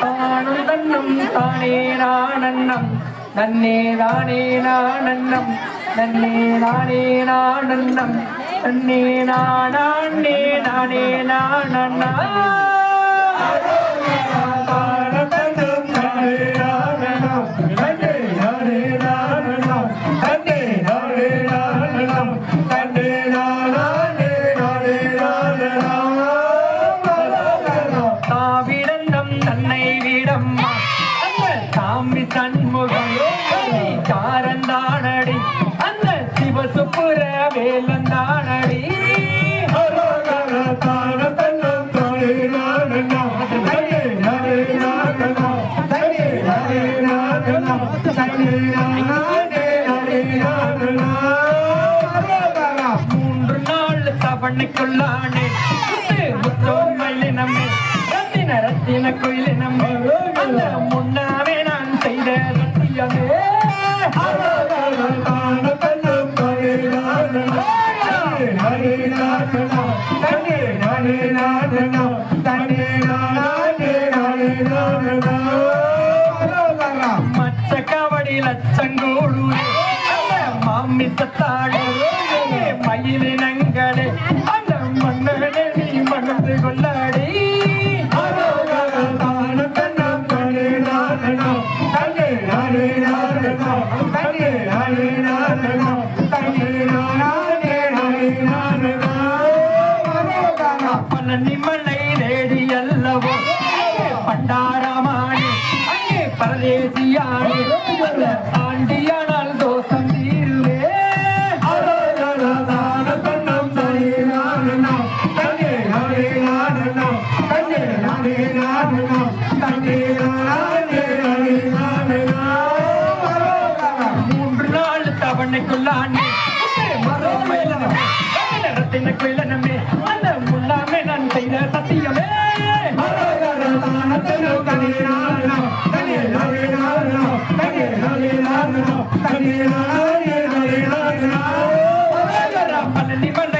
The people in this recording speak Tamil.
தானும் தன்னும் தானே நானன்னம். நன்னே நானே நானன்னம். நன்னே நானே நானன்னம். நன்னே நானே நானே நானன்னா தன்னை அந்த சாமி சண்முகம் காரந்தானடி அந்த சிவசுப்புர வேலந்தானடி. மூன்று நாள் தவணைக்குள்ளானே. முத்தோமல்லி நம்மை நரத்தின ரத்தின கோயிலை நம்மை அந்த முன்னாவே நான் செய்த சத்தியமே. மச்ச கவடி லட்சங்கோடு மாமித்தாடு மயிலினங்களே. அந்த மன்னனே நீ மணந்து கொள்ள பழனிமலை தேடி அல்லவோ? பண்டாரமாணி அங்கே பரதேசியாணி அந்த ஆண்டியானால் தோஷம் தீருவே. ரத்தினக்குள்ள அண்ணே மரம் மேலனமே ரத்தினக்குள்ள நம்மே அந்த முல்லாமே நான் செய்த சத்தியமே. பழனி பண்ண